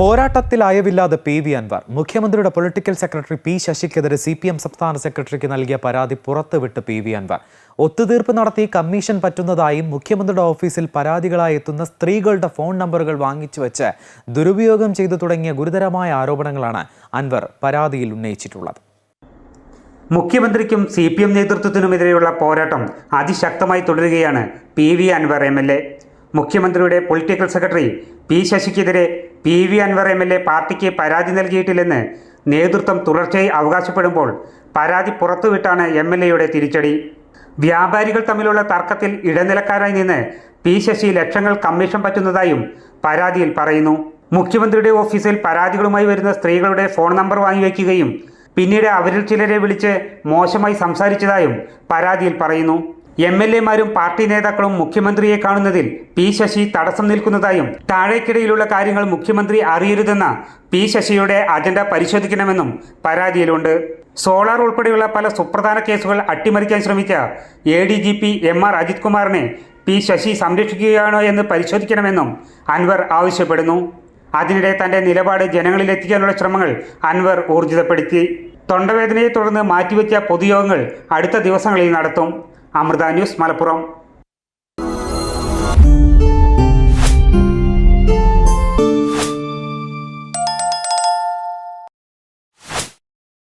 പോരാട്ടത്തിൽ അയവില്ലാതെ P V Anvar മുഖ്യമന്ത്രിയുടെ political secretary P ശശിക്കെതിരെ സി പി എം സംസ്ഥാന സെക്രട്ടറിക്ക് നൽകിയ പരാതി പുറത്തുവിട്ട് പി വി അൻവർ. ഒത്തുതീർപ്പ് നടത്തി കമ്മീഷൻ പറ്റുന്നതായും മുഖ്യമന്ത്രിയുടെ ഓഫീസിൽ പരാതികളായി എത്തുന്ന സ്ത്രീകളുടെ ഫോൺ നമ്പറുകൾ വാങ്ങിച്ചു വെച്ച് ദുരുപയോഗം ചെയ്തു തുടങ്ങിയ ഗുരുതരമായ ആരോപണങ്ങളാണ് അൻവർ പരാതിയിൽ ഉന്നയിച്ചിട്ടുള്ളത്. മുഖ്യമന്ത്രിക്കും സി പി എം നേതൃത്വത്തിനുമെതിരെയുള്ള പോരാട്ടം അതിശക്തമായി തുടരുകയാണ് P V Anvar M L A. മുഖ്യമന്ത്രിയുടെ political secretary P ശശിക്കെതിരെ P V Anvar M L A പാർട്ടിക്ക് പരാതി നൽകിയിട്ടില്ലെന്ന് നേതൃത്വം തുടർച്ചയായി അവകാശപ്പെടുമ്പോൾ പരാതി പുറത്തുവിട്ടാണ് എം എൽ എയുടെ തിരിച്ചടി. വ്യാപാരികൾ തമ്മിലുള്ള തർക്കത്തിൽ ഇടനിലക്കാരായി നിന്ന് പി ശശി ലക്ഷങ്ങൾ കമ്മീഷൻ പറ്റുന്നതായും പരാതിയിൽ പറയുന്നു. മുഖ്യമന്ത്രിയുടെ ഓഫീസിൽ പരാതികളുമായി വരുന്ന സ്ത്രീകളുടെ ഫോൺ നമ്പർ വാങ്ങിവെക്കുകയും പിന്നീട് അവരിൽ ചിലരെ വിളിച്ച് മോശമായി സംസാരിച്ചതായും പരാതിയിൽ പറയുന്നു. എം എൽ എമാരും പാർട്ടി നേതാക്കളും മുഖ്യമന്ത്രിയെ കാണുന്നതിൽ പി ശശി തടസ്സം നിൽക്കുന്നതായും താഴേക്കിടയിലുള്ള കാര്യങ്ങൾ മുഖ്യമന്ത്രി അറിയരുതെന്ന പി ശശിയുടെ അജണ്ട പരിശോധിക്കണമെന്നും പരാതിയിലുണ്ട്. സോളാർ ഉൾപ്പെടെയുള്ള പല സുപ്രധാന കേസുകൾ അട്ടിമറിക്കാൻ ശ്രമിച്ച A D G P M R Ajith കുമാറിനെ പി ശശി സംരക്ഷിക്കുകയാണോ എന്ന് പരിശോധിക്കണമെന്നും അൻവർ ആവശ്യപ്പെടുന്നു. അതിനിടെ തന്റെ നിലപാട് ജനങ്ങളിൽ എത്തിക്കാനുള്ള ശ്രമങ്ങൾ അൻവർ ഊർജിതപ്പെടുത്തി. തൊണ്ടവേദനയെ തുടർന്ന് മാറ്റിവെച്ച പൊതുയോഗങ്ങൾ അടുത്ത ദിവസങ്ങളിൽ നടത്തും. അമൃത ന്യൂസ് മലപ്പുറം